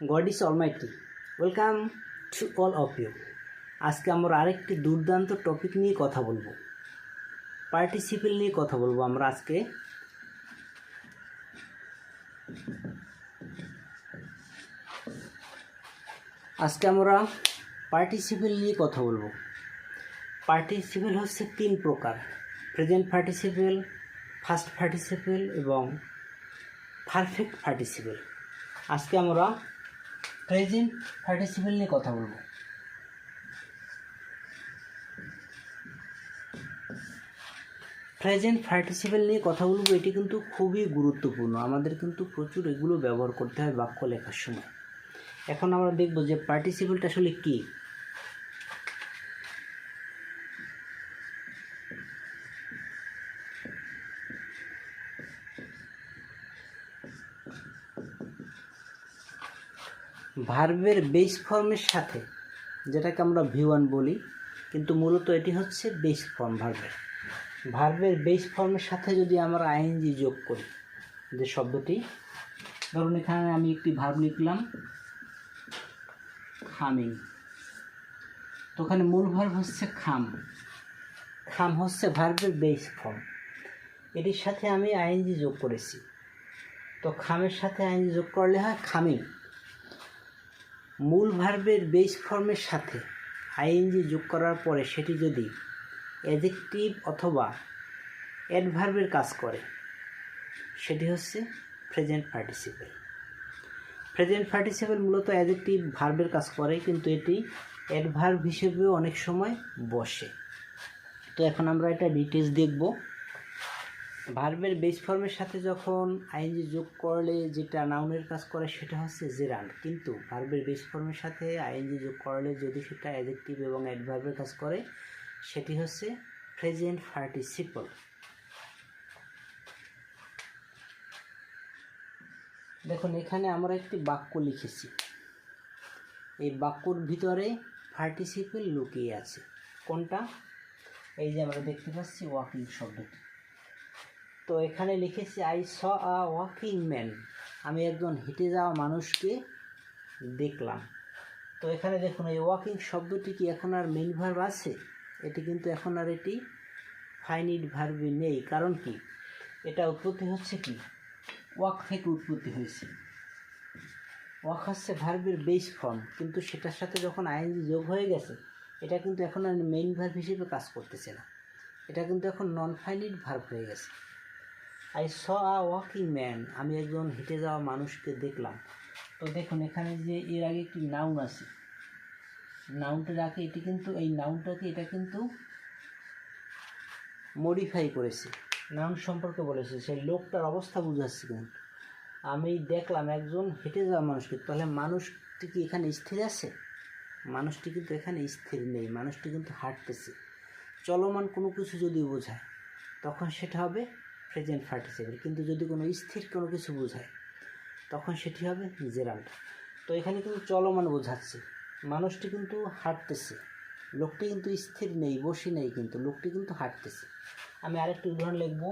God is almighty welcome to all of you আজকে আমরা আরেকটি দুর্দান্ত টপিক নিয়ে কথা বলব। পার্টিসিপেল নিয়ে কথা বলব আমরা আজকে। আজকে আমরা পার্টিসিপেল নিয়ে কথা বলব। পার্টিসিপেল হচ্ছে তিন প্রকার। প্রেজেন্ট পার্টিসিপেল ফার্স্ট পার্টিসিপেল এবং পারফেক্ট পার্টিসিপেল আজকে আমরা প্রেজেন্ট পার্টিসিপেল নিয়ে কথা বলব। প্রেজেন্ট পার্টিসিপেল নিয়ে কথা বলব, এটি কিন্তু খুবই গুরুত্বপূর্ণ। আমাদের কিন্তু প্রচুর এগুলো ব্যবহার করতে হয় বাক্য লেখার সময়। এখন আমরা দেখব যে পার্টিসিপেলটা আসলে কী? ভার্বের বেস ফর্মের সাথে, যেটাকে আমরা ভি ওয়ান বলি, কিন্তু মূলত এটি হচ্ছে বেস ফর্ম ভার্বের। ভার্বের বেস ফর্মের সাথে যদি আমরা আইএনজি যোগ করি, যে শব্দটি, ধরুন এখানে আমি একটি ভার্ব লিখলাম খামিং তো ওখানে মূল ভার্ব হচ্ছে খাম। খাম হচ্ছে ভার্বের বেস ফর্ম এটির সাথে আমি আইএনজি যোগ করেছি। তো খামের সাথে আইএনজি যোগ করলে হয় খামিং। মূল ভার্বের বেস ফর্মের সাথে আইএনজি যোগ করার পরে সেটি যদি অ্যাজেক্টিভ অথবা অ্যাডভার্বের কাজ করে, সেটি হচ্ছে প্রেজেন্ট পার্টিসিপেল প্রেজেন্ট পার্টিসিপেল মূলত অ্যাজেক্টিভ ভার্বের কাজ করে, কিন্তু এটি অ্যাডভার্ব হিসেবেও অনেক সময় বসে। তো এখন আমরা এটা ডিটেলস দেখব। ভার্বের বেস ফর্মের সাথে যখন আইনজি যোগ করলে যেটা নাউনের কাজ করে সেটা হচ্ছে জেরান্ড কিন্তু ভার্বের বেস ফর্মের সাথে আইএনজি যোগ করলে যদি সেটা অ্যাডজেক্টিভ এবং অ্যাডভার্বের কাজ করে, সেটি হচ্ছে প্রেজেন্ট পার্টিসিপল দেখুন, এখানে আমরা একটি বাক্য লিখেছি। এই বাক্যর ভিতরে পার্টিসিপেল লুকিয়ে আছে। কোনটা? এই যে আমরা দেখতে পাচ্ছি ওয়াকিং শব্দটি। তো এখানে লিখেছি I saw a walking man আমি একজন হেঁটে যাওয়া মানুষকে দেখলাম। তো এখানে দেখুন, এই ওয়াকিং শব্দটি কি এখন আর মেন ভার্ব আছে? এটি কিন্তু এখন আর এটি ফাইনিট ভার্বে নেই। কারণ কি? এটা উৎপত্তি হচ্ছে কি? ওয়াক থেকে উৎপত্তি হয়েছে। ওয়াক হচ্ছে ভার্বের বেস ফর্ম কিন্তু সেটার সাথে যখন আইএনজি যোগ হয়ে গেছে, এটা কিন্তু এখন আর মেইন ভার্ব হিসেবে কাজ করতেছে না। এটা কিন্তু এখন নন ফাইনিট ভার্ব হয়ে গেছে। I saw a walking man আমি একজন হেঁটে যাওয়া মানুষকে দেখলাম। তো দেখুন, এখানে যে এর আগে একটি নাউন আছে। নাউনটার আগে এটি কিন্তু, এই নাউনটাকে এটা কিন্তু মডিফাই করেছে। নাউন সম্পর্কে বলেছে। সেই লোকটার অবস্থা বুঝাচ্ছে কিন্তু। আমি দেখলাম একজন হেঁটে যাওয়া মানুষকে। তাহলে মানুষটি কি এখানে স্থির আছে? মানুষটি কিন্তু এখানে স্থির নেই। মানুষটি কিন্তু হাঁটতেছে। চলমান কোনো কিছু যদি বোঝায়, তখন সেটা হবে প্রেজেন্ট পার্টিসিপেল কিন্তু যদি কোনো স্থির কোনো কিছু বোঝায়, তখন সেটি হবে জেরাল্ড তো এখানে কিন্তু চলমান বোঝাচ্ছে। মানুষটি কিন্তু হাঁটতেছে। লোকটি কিন্তু স্থির নেই, বসে নেই কিন্তু। লোকটি কিন্তু হাঁটতেছে। আমি আরেকটি উদাহরণ লিখব।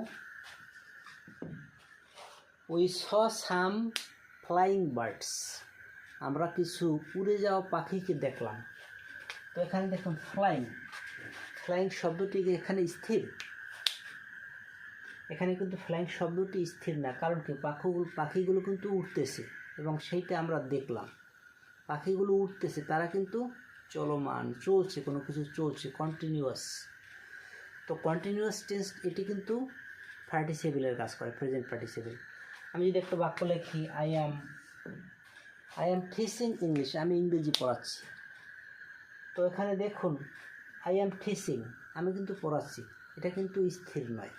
We saw some flying birds আমরা কিছু উড়ে যাওয়া পাখিকে দেখলাম। তো এখানে দেখুন ফ্লাইং ফ্লাইং শব্দটি এখানে স্থির? এখানে কিন্তু ফ্লাইং শব্দটি স্থির না, কারণ কি? পাখিগুলো পাখিগুলো কিন্তু উঠতেছে এবং সেইটা আমরা দেখলাম। পাখিগুলো উঠতেছে তারা কিন্তু চলমান, চলছে, কোনো কিছু চলছে কন্টিনিউয়াস তো কন্টিনিউয়াস টেন্স এটি কিন্তু পার্টিসিপেলের কাজ করে প্রেজেন্ট পার্টিসিপেল আমি যদি একটা বাক্য লিখি I am I am teaching English আমি ইংরেজি পড়াচ্ছি। তো এখানে দেখুন আই অ্যাম টিচিং আমি কিন্তু পড়াচ্ছি। এটা কিন্তু স্থির নয়।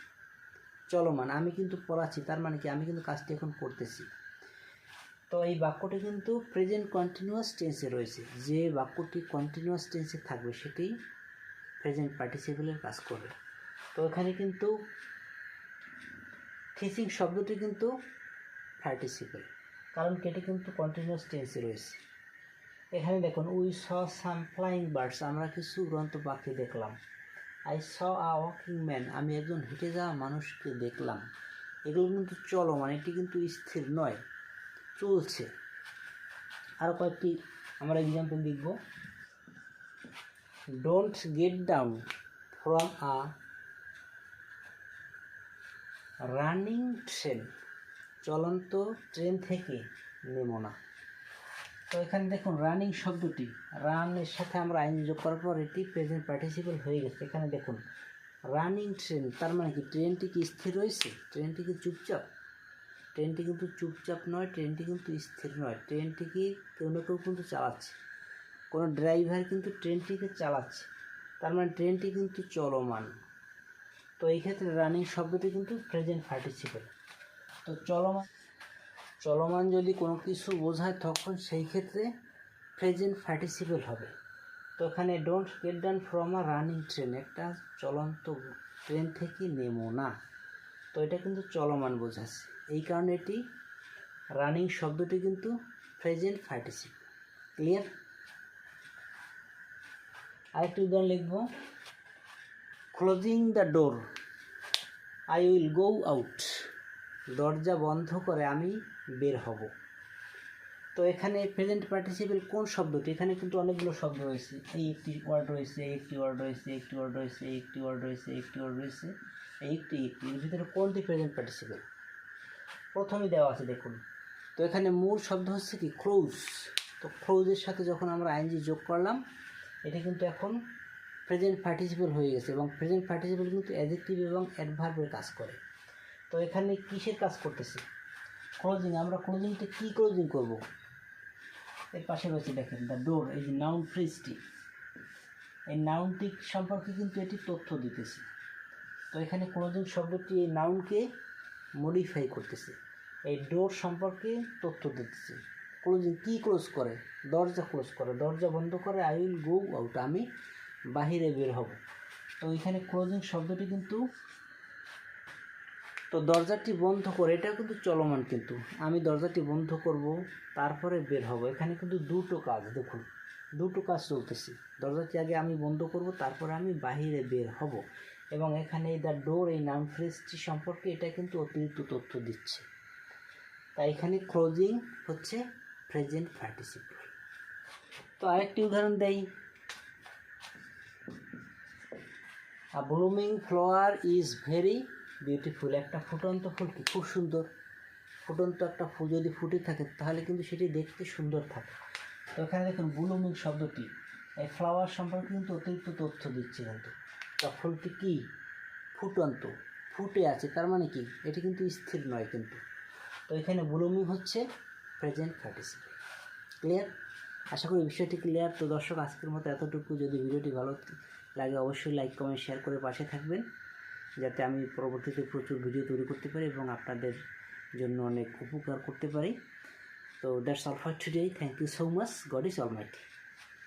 চলমান, আমি কিন্তু পড়াচ্ছি, তার মানে কি আমি কিন্তু কাজটি এখন করতেছি। তো এই বাক্যটি কিন্তু প্রেজেন্ট কন্টিনিউয়াস টেন্সে রয়েছে। যে বাক্যটি কন্টিনিউয়াস টেন্সে থাকবে, সেটি প্রেজেন্ট পার্টিসিপেলের কাজ করবে। তো এখানে কিন্তু টিচিং শব্দটি কিন্তু পার্টিসিপেল কারণ এটি কিন্তু কন্টিনিউয়াস টেন্সে রয়েছে। এখানে দেখুন we saw some flying birds আমরা কিছু উড়ন্ত পাখি দেখলাম। I saw a walking man আমি একজন হেঁটে যাওয়া মানুষকে দেখলাম। এগুলো কিন্তু চলো মানে এটি কিন্তু স্থির নয়, চলছে। আরও কয়েকটি আমরা এক্সাম্পল দেখব। Don't get down from a running train চলন্ত ট্রেন থেকে নেমো না। তো এখানে দেখুন রানিং শব্দটি। রানের সাথে আমরা আইন যোগ করার পর এটি প্রেজেন্ট পার্টিসিপেল হয়ে গেছে। এখানে দেখুন রানিং ট্রেন তার মানে কি? ট্রেনটি কি স্থির রয়েছে? ট্রেনটি কি চুপচাপ? ট্রেনটি কিন্তু চুপচাপ নয় ট্রেনটি কিন্তু স্থির নয়। ট্রেনটিকে কেউ না কেউ কিন্তু চালাচ্ছে। কোনো ড্রাইভার কিন্তু ট্রেনটিকে চালাচ্ছে। তার মানে ট্রেনটি কিন্তু চলমান। তো এই ক্ষেত্রে রানিং শব্দটি কিন্তু প্রেজেন্ট পার্টিসিপেল তো চলমান চলমান যদি কোনো কিছু বোঝায়, তখন সেই ক্ষেত্রে প্রেজেন্ট পার্টিসিপেল হবে। তো এখানে don't get down from a running train একটা চলন্ত ট্রেন থেকে নেমো না। তো এটা কিন্তু চলমান বোঝাচ্ছে। এই কারণে এটি রানিং শব্দটি কিন্তু প্রেজেন্ট পার্টিসিপেল ক্লিয়ার আরেকটি উদাহরণ লিখব। Closing the door I will go out দরজা বন্ধ করে আমি বের হব। তো এখানে প্রেজেন্ট পার্টিসিপেল কোন শব্দটি? এখানে কিন্তু অনেকগুলো শব্দ রয়েছে। এই একটি ওয়ার্ড রয়েছে একটি ওয়ার্ড রয়েছে একটি ওয়ার্ড রয়েছে একটি ওয়ার্ড রয়েছে একটি ওয়ার্ড রয়েছে একটি একটি। এর ভিতরে কোনটি প্রেজেন্ট পার্টিসিপেল প্রথমে দেওয়া আছে, দেখুন। তো এখানে মূল শব্দ হচ্ছে কি? ক্লোজ তো ক্লোজের সাথে যখন আমরা আইনজি যোগ করলাম, এটা কিন্তু এখন প্রেজেন্ট পার্টিসিপেল হয়ে গেছে এবং প্রেজেন্ট পার্টিসিপেল কিন্তু অ্যাডজেক্টিভ এবং অ্যাডভার্বের কাজ করে। তো এখানে কিসের কাজ করতেছে? ক্লোজিং, আমরা ক্লোজিংটা কী ক্লোজিং করব? এর পাশে রয়েছে দেখেন দ্য ডোর এই যে নাউন ফ্রিজটি এই নাউনটি সম্পর্কে কিন্তু এটি তথ্য দিতেছে। তো এখানে ক্লোজিং শব্দটি এই নাউনকে মডিফাই করতেছে। এই ডোর সম্পর্কে তথ্য দিতেছে। ক্লোজিং কী ক্লোজ করে? দরজা ক্লোজ করে। দরজা বন্ধ করে আই উইল গো আউট আমি বাহিরে বের হব। তো এখানে ক্লোজিং শব্দটি কিন্তু তো দরজাটি বন্ধ করে, এটা কিন্তু চলমান কিন্তু। আমি দরজাটি বন্ধ করব, তারপরে বের হব। এখানে কিন্তু দুটো কাজ, দেখুন, দুটো কাজ চলতেছে। দরজাটি আগে আমি বন্ধ করব, তারপরে আমি বাহিরে বের হব। এবং এখানে এই দ্য ডোর এই নাম ফ্রেজটি সম্পর্কে এটা কিন্তু অতিরিক্ত তথ্য দিচ্ছে। তাই এখানে ক্লোজিং হচ্ছে প্রেজেন্ট পার্টিসিপেল তো আরেকটি উদাহরণ দেই। A blooming flower is very beautiful একটা ফুটন্ত ফুল কি? খুব সুন্দর। ফুটন্ত একটা ফুল যদি ফুটে থাকে, তাহলে কিন্তু সেটি দেখতে সুন্দর থাকে। তো এখানে দেখুন ব্লুমিং শব্দটি। এই ফ্লাওয়ার সম্পর্কে কিন্তু অতিরিক্ত তথ্য দিচ্ছে কিন্তু। তা ফুলটি কি? ফুটন্ত। ফুটে আছে, তার মানে কি? এটি কিন্তু স্থির নয় কিন্তু। তো এখানে ব্লুমিং হচ্ছে প্রেজেন্ট পার্টিসিপেল ক্লিয়ার আশা করি বিষয়টি ক্লিয়ার তো দর্শক, আজকের মতো এতটুকু। যদি ভিডিওটি ভালো লাগে, অবশ্যই লাইক কমেন্ট শেয়ার করে পাশে থাকবেন। যাতে আমি পরবর্তীতে প্রচুর ভিডিও তৈরি করতে পারি এবং আপনাদের জন্য অনেক উপকার করতে পারি। তো that's all for today thank you so much God is almighty